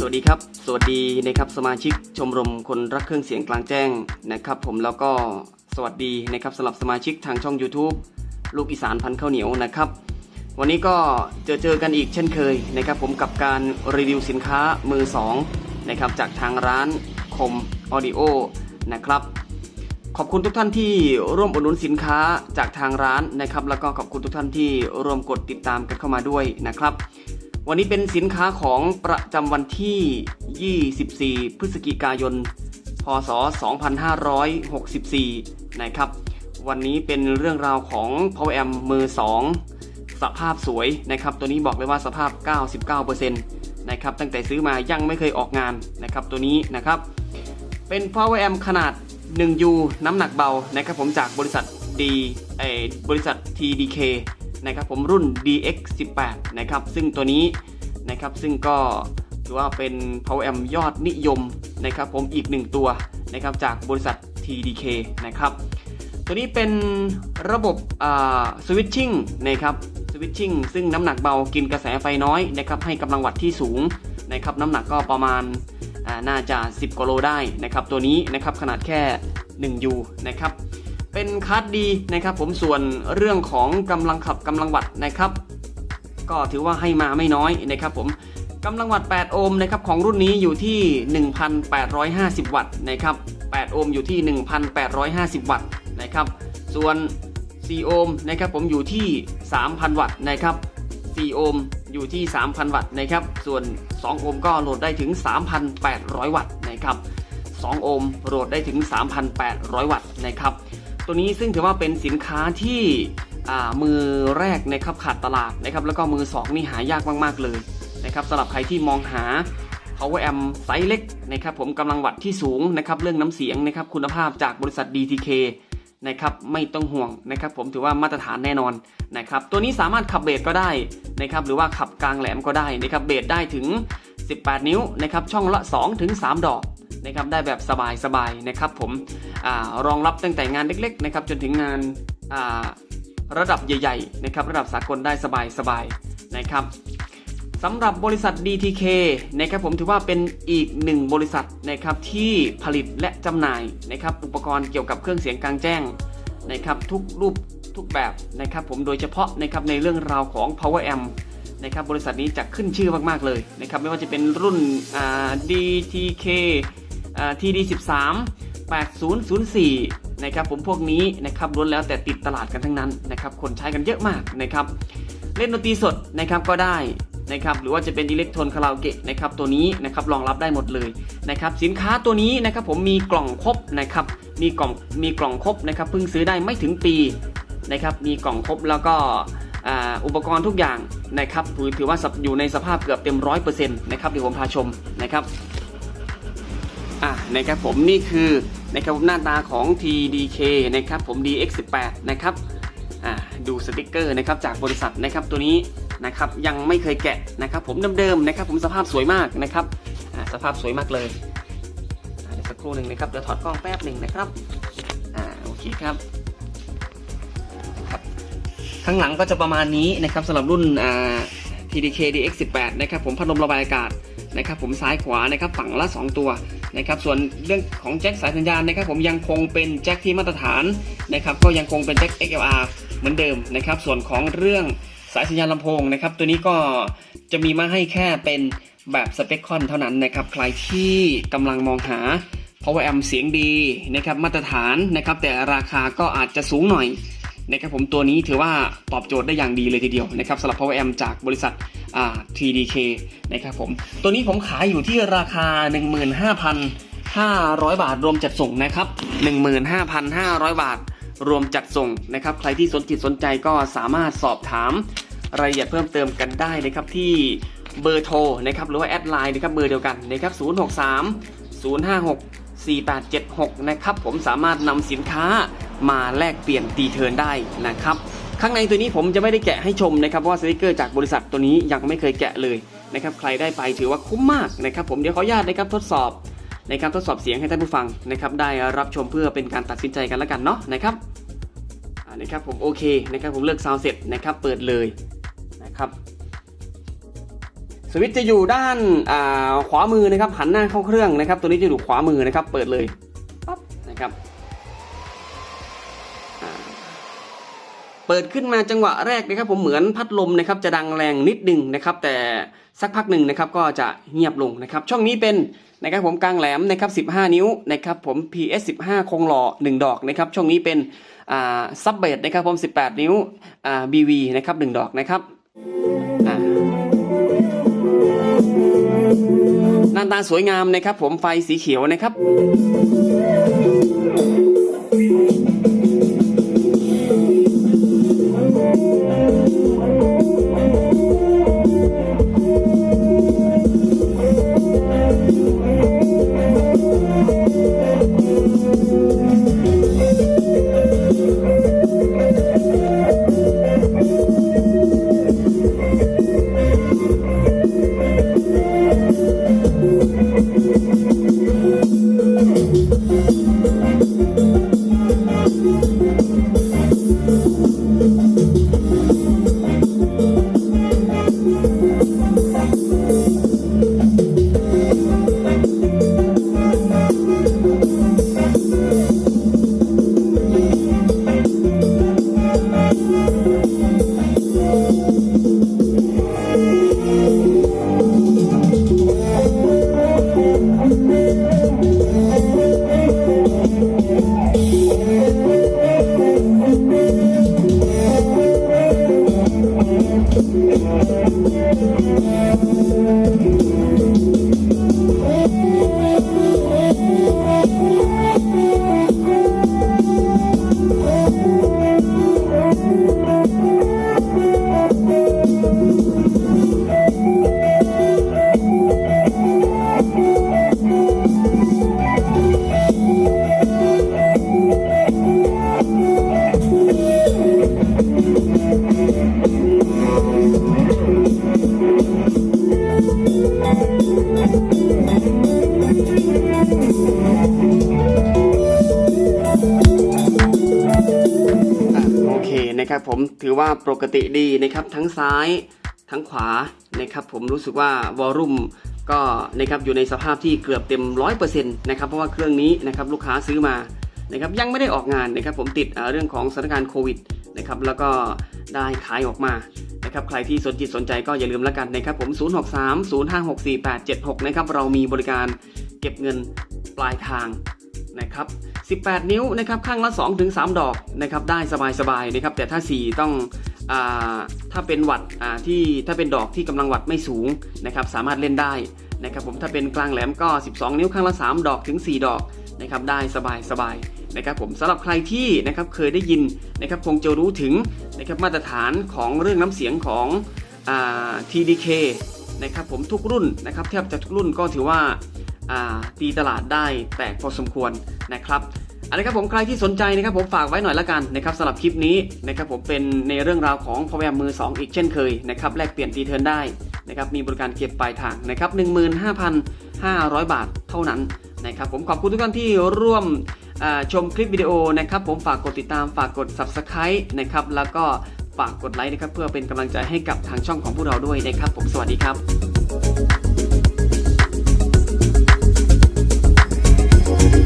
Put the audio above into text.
สวัสดีครับ สวัสดีนะครับสมาชิกชมรมคนรักเครื่องเสียงกลางแจ้งนะครับ ผมแล้วก็สวัสดีนะครับสำหรับสมาชิกทางช่อง YouTube ลูกอีสานพันข้าวเหนียวนะครับ วันนี้ก็เจอเจอกันอีกเช่นเคยนะครับ ผมกับการรีวิวสินค้ามือสองนะครับจากทางร้านคมออดิโอนะครับขอบคุณทุกท่านที่ร่วมอุดหนุนสินค้าจากทางร้านนะครับ แล้วก็ขอบคุณทุกท่านที่ร่วมกดติดตามกันเข้ามาด้วยนะครับ วันนี้เป็นสินค้าของประจำวันที่ 24 พฤศจิกายน พศ 2564 นะครับ วันนี้เป็นเรื่องราวของ Power Amp มือ 2 สภาพสวยนะครับ ตัวนี้บอกเลยว่าสภาพ 99%นะครับ ตั้งแต่ซื้อมายังไม่เคยออกงานนะครับ ตัวนี้นะครับ เป็น Power Amp ขนาด 1U น้ำหนักเบานะครับผมจากบริษัท D เออบริษัท TDK นะครับผมรุ่น DX18 นะครับซึ่งตัวนี้นะครับซึ่งก็ถือว่าเป็น Power Amp ยอดนิยมนะครับผมอีกหนึ่งตัวนะครับจากบริษัท TDK นะครับตัวนี้เป็นระบบสวิตชิ่งนะครับสวิตชิ่งซึ่งน้ำหนักเบากินกระแสไฟน้อยนะครับให้กำลังวัตต์ที่สูงนะครับน้ำหนักก็ประมาณน่าจะ 10กิโลได้นะครับตัวนี้นะครับขนาดแค่ 1U นะครับ เป็นคาร์ดดีนะครับผมส่วนเรื่องของกำลังขับกำลังวัตต์นะครับ ก็ถือว่าให้มาไม่น้อยนะครับผมกำลังวัตต์ 8 โอห์มนะครับของรุ่นนี้อยู่ที่ 1,850 วัตต์นะครับ 8 โอห์มอยู่ที่ 1,850 วัตต์นะครับ ส่วน 4 โอห์มนะครับผมอยู่ที่ 3,000 วัตต์นะครับ 4 โอห์มอยู่ที่ 3,000 วัตต์นะครับ ส่วน 2 โอห์มก็โหลดได้ถึง 3,800 วัตต์นะครับ 2 โอห์มโหลดได้ถึง 3,800 วัตต์นะครับ ตัวนี้ซึ่งถือว่าเป็นสินค้าที่มือแรกนะครับขาดตลาดนะครับแล้วก็มือ 2 นี่หายากมาก ๆ เลยนะครับสำหรับใครที่มองหา power amp ไซส์เล็กนะครับผมกำลังวัตต์ที่สูงนะครับเรื่องน้ำเสียงนะครับคุณภาพจากบริษัท DTK นะครับไม่ต้องห่วงนะครับผมถือว่ามาตรฐานแน่นอนนะครับตัวนี้สามารถขับเบสก็ได้นะครับหรือว่าขับกลางแหลมก็ได้นะครับเบสได้ถึง 18 นิ้วนะครับช่องละ2ถึง3ดอก นะครับได้แบบสบายๆนะครับผมอรองรับตั้งแต่งานเล็กๆนะครับจนถึงงานาระดับใหญ่ๆนะครับระดับสากลได้สบายๆนะครับสำหรับบริษัท DTK นะครับผมถือว่าเป็นอีกหนึ่งบริษัทนะครับที่ผลิตและจำหน่ายนะครับอุปกรณ์เกี่ยวกับเครื่องเสียงกลางแจ้งนะครับทุกรูปทุกแบบนะครับผมโดยเฉพาะนะครับในเรื่องราวของ Power Amp นะครับบริษัทนี้จะขึ้นชื่อมาก ๆ เลยนะครับไม่ว่าจะเป็นรุ่น DTK TD13 8004 นะครับผมพวกนี้นะครับล้วนแล้วแต่ติดตลาดกันทั้งนั้นนะครับคนใช้กันเยอะมากนะครับเล่นดนตรีสดนะครับก็ได้นะครับหรือว่าจะเป็นอิเล็กโทรนคาราโอเกะนะครับตัวนี้นะครับรองรับได้หมดเลยนะครับสินค้าตัวนี้นะครับผมมีกล่องครบนะครับมีกล่องมีกล่องครบนะครับเพิ่งซื้อได้ไม่ถึงปีนะครับมีกล่องครบแล้วก็อุปกรณ์ทุกอย่างนะครับถือถือว่าอยู่ในสภาพเกือบเต็มร้อยเปอร์เซ็นต์นะครับเดี๋ยวผมพาชมนะครับ อะนะครับผมนี่คือนะครับผมหน้าตาของ TDK นะครับผม DX18 นะครับอ่าดูสติกเกอร์นะครับจากบริษัทนะครับตัวนี้นะครับยังไม่เคยแกะนะครับผมเดิมๆนะครับผมสภาพสวยมากนะครับอ่าสภาพสวยมากเลยเดี๋ยวสักครู่หนึ่งนะครับเดี๋ยวถอดกล้องแป๊บหนึ่งนะครับอ่าโอเคครับครับข้างหลังก็จะประมาณนี้นะครับสำหรับรุ่นอ่า TDK DX18 นะครับผมพัดลมระบายอากาศนะครับผมซ้ายขวานะครับฝั่งละ 2 ตัว นะครับส่วนเรื่องของแจ็คสายสัญญาณนะครับผมยังคงเป็นแจ็คที่มาตรฐานนะครับก็ยังคงเป็นแจ็ค XLR เหมือนเดิมนะครับส่วนของเรื่องสายสัญญาณลำโพงนะครับตัวนี้ก็จะมีมาให้แค่เป็นแบบสเปคคอนเท่านั้นนะครับใครที่กำลังมองหา power amp เสียงดีนะครับมาตรฐานนะครับแต่ราคาก็อาจจะสูงหน่อย นะครับผมตัวนี้ถือว่าตอบโจทย์ได้อย่างดีเลยทีเดียวนะครับสำหรับ power amp จากบริษัท TDK นะครับผมตัวนี้ผมขายอยู่ที่ราคา 15,500 บาทรวมจัดส่งนะครับ 15,500 บาทรวมจัดส่งนะครับ ใครที่สนจิตสนใจก็สามารถสอบถามรายละเอียดเพิ่มเติมกันได้นะครับที่เบอร์โทรนะครับหรือว่าแอดไลน์นะครับเบอร์เดียวกันนะครับ 063 056 4876 นะครับผมสามารถนำสินค้า มาแลกเปลี่ยนตีเทิร์นได้นะครับ ข้างในตัวนี้ผมจะไม่ได้แกะให้ชมนะครับเพราะว่าสติกเกอร์จากบริษัทตัวนี้ยังไม่เคยแกะเลยนะครับใครได้ไปถือว่าคุ้มมากนะครับ ผมเดี๋ยวขออนุญาตนะครับทดสอบนการทดสอบเสียงให้ท่านผู้ฟังนะครับได้รับชมเพื่อเป็นการตัดสินใจกันแล้วกันเนาะนะครับนะครับผมโอเคนะครับผมเลือกซาวเสร็จนะครับเปิดเลยนะครับสวิตช์จะอยู่ด้านขวามือนะครับหันหน้าเข้าเครื่องนะครับ ตัวนี้จะอยู่ขวามือนะครับเปิดเลย เปิดขึ้นมาจังหวะแรกนะครับผมเหมือนพัดลมนะครับจะดังแรงนิดนึงนะครับ แต่สักพักหนึ่งนะครับก็จะเงียบลงนะครับ ช่องนี้เป็นนะครับผมกลางแหลมนะครับ 15 นิ้วนะครับผม PS 15 คงหล่อ 1 ดอกนะครับช่องนี้เป็นอ่าซับเบสนะครับผม 18 นิ้วอ่า BV นะครับ 1 ดอกนะครับอ่าหน้าตาสวยงามนะครับผมไฟสีเขียวนะครับ อะ ว่าปกติดีนะครับทั้งซ้ายทั้งขวานะครับผมรู้สึกว่าวอลลุ่มก็นะครับอยู่ในสภาพที่เกือบเต็ม 100%นะครับเพราะว่าเครื่องนี้นะครับลูกค้าซื้อมานะครับยังไม่ได้ออกงานนะครับผมติดเรื่องของสถานการณ์โควิดนะครับแล้วก็ได้ขายออกมานะครับใครที่สนจิตสนใจก็อย่าลืมแล้วกันนะครับผม 0630564876 นะครับเรามีบริการเก็บเงินปลายทางนะครับ 18 นิ้วนะครับข้างละ2ถึงดอกนะครับได้สบายๆนะครับแต่ถ้า 4 ต้องอาถ้าเป็นวัดอ่าที่ถ้าเป็นดอกที่กำลังวัดไม่สูงนะครับสามารถเล่นได้นะครับผมถ้าเป็นกลางแหลมก็ 12 นิ้วข้างละ 3 ดอกถึง 4 ดอกนะครับได้สบายๆนะครับผมสำหรับใครที่นะครับเคยได้ยินนะครับคงจะรู้ถึงนะครับมาตรฐานของเรื่องน้ำเสียงของอ่า TDK นะครับผมทุกรุ่นนะครับแทบจะทุกรุ่นก็ถือว่า ตีตลาดได้แตกพอสมควรนะครับอันนี้ครับผมใครที่สนใจนะครับผมฝากไว้หน่อยละกันนะครับสำหรับคลิปนี้นะครับผมเป็นในเรื่องราวของพอแวมมือ 2 อีกเช่นเคยนะครับแลกเปลี่ยนตีเทินได้นะครับมีบริการเก็บปลายทางนะครับ15,500 บาทเท่านั้นนะครับผมขอบคุณทุกท่านที่ร่วมชมคลิปวิดีโอนะครับผมฝากกดติดตามฝากกด subscribe นะครับแล้วก็ฝากกดไลค์นะครับเพื่อเป็นกำลังใจให้กับทางช่องของพวกเราด้วยนะครับผมสวัสดีครับ